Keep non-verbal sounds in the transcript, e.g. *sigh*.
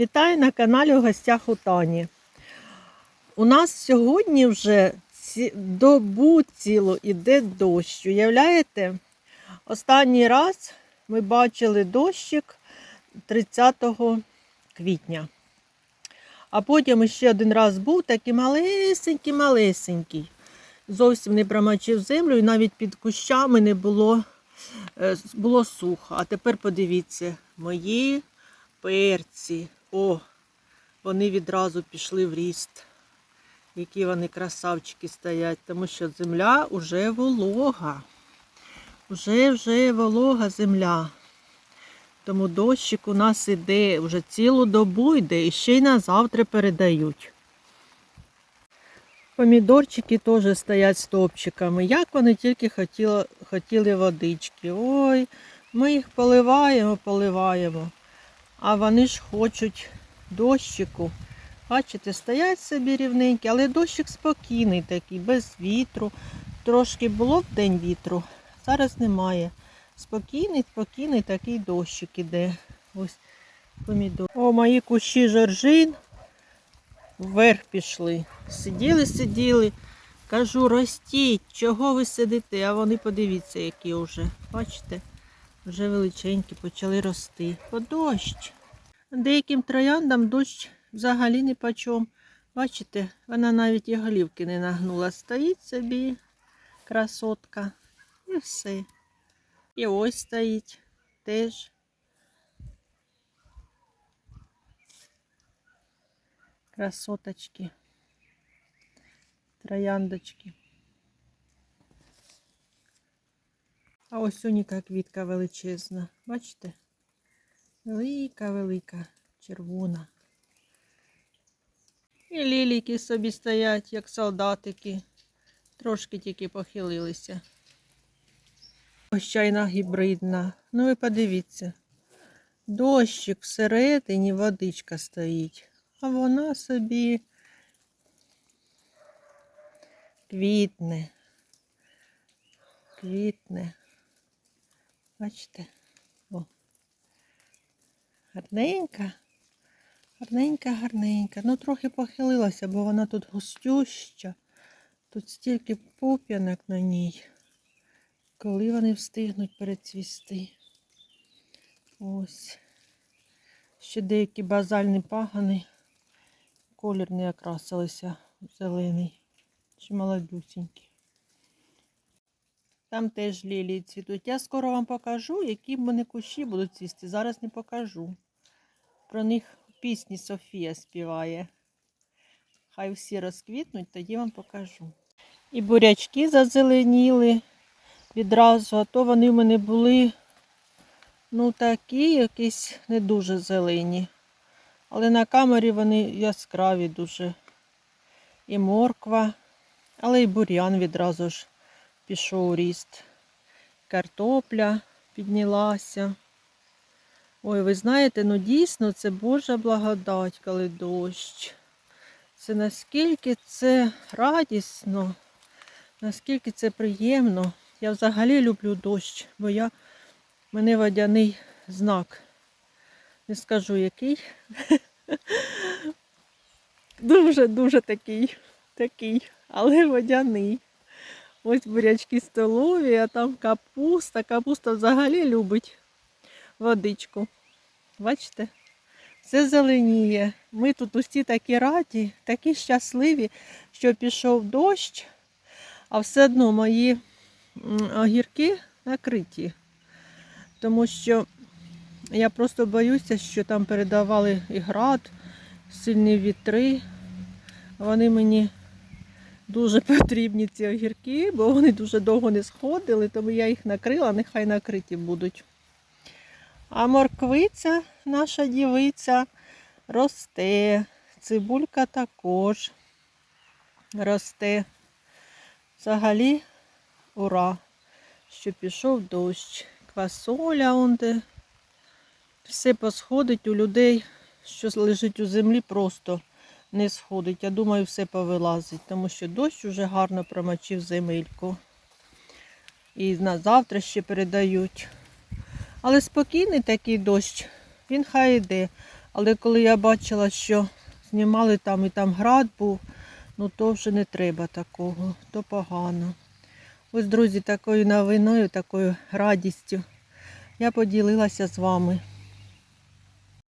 Вітаю на каналі у гостях у Тані. У нас сьогодні вже ці... добу цілу іде дощ. Уявляєте? Останній раз ми бачили дощик 30 квітня. А потім ще один раз був такий малесенький-малесенький. Зовсім не промочив землю і навіть під кущами не було, е, було сухо. А тепер подивіться, мої перці. О, вони відразу пішли в ріст. Які вони красавчики стоять, тому що земля вже волога. Вже вже волога земля. Тому дощик у нас іде, вже цілу добу йде і ще й на завтра передають. Помідорчики теж стоять стовпчиками. Як вони тільки хотіли, хотіли водички. Ой, ми їх поливаємо, поливаємо. А вони ж хочуть дощику. Бачите, стоять собі рівненькі, але дощик спокійний такий, без вітру. Трошки було в день вітру, зараз немає. Спокійний, спокійний такий дощик іде. Ось помідор. О, мої кущі жоржин вверх пішли. Сиділи, сиділи. Кажу, ростіть, чого ви сидите? А вони подивіться, які вже. Бачите? Вже величенькі почали рости. Бо дощ. Деяким трояндам дощ взагалі не почом. Бачите, вона навіть і голівки не нагнула. Стоїть собі красотка. І все. І ось стоїть теж. Красоточки. Трояндочки. А ось уніка квітка величезна. Бачите? Велика, велика, червона. І лілійки собі стоять, як солдатики. Трошки тільки похилилися. Ось чайна гібридна. Ну ви подивіться. Дощик всередині, водичка стоїть. А вона собі квітне. Квітне. Бачите? Гарненька. Гарненька, гарненька. Ну, трохи похилилася, бо вона тут густюща. Тут стільки пуп'янок на ній. Коли вони встигнуть перецвісти. Ось. Ще деякі базальні пагани. Колір не окрасилися зелений. Чи молодюсінькі. Там теж лілії цвітуть. Я скоро вам покажу, які в мене кущі будуть цвісти. Зараз не покажу. Про них пісні Софія співає. Хай всі розквітнуть, тоді вам покажу. І бурячки зазеленіли відразу, а то вони в мене були ну такі якісь не дуже зелені. Але на камері вони яскраві дуже. І морква, але і бур'ян відразу ж пішов ріст. Картопля піднялася. Ой, ви знаєте, ну дійсно це Божа благодать, коли дощ. Це наскільки це радісно, наскільки це приємно. Я взагалі люблю дощ, бо я, мене водяний знак. Не скажу який. *laughs* Дуже-дуже такий, такий, але водяний. Ось бурячки столові, а там капуста. Капуста взагалі любить водичку. Бачите? Все зеленіє. Ми тут усі такі раді, такі щасливі, що пішов дощ, а все одно мої огірки накриті. Тому що я просто боюся, що там передавали і град, сильні вітри. Вони мені дуже потрібні ці огірки, бо вони дуже довго не сходили, тому я їх накрила, нехай накриті будуть. А морквиця, наша дівиця, росте. Цибулька також росте. Взагалі, ура, що пішов дощ. Квасоля он де. Все посходить у людей, що лежить у землі, просто не сходить. Я думаю, все повилазить, тому що дощ уже гарно промочив земельку. І на завтра ще передають. Але спокійний такий дощ, він хай йде. Але коли я бачила, що знімали там і там град був, ну то вже не треба такого, то погано. Ось, друзі, такою новиною, такою радістю я поділилася з вами.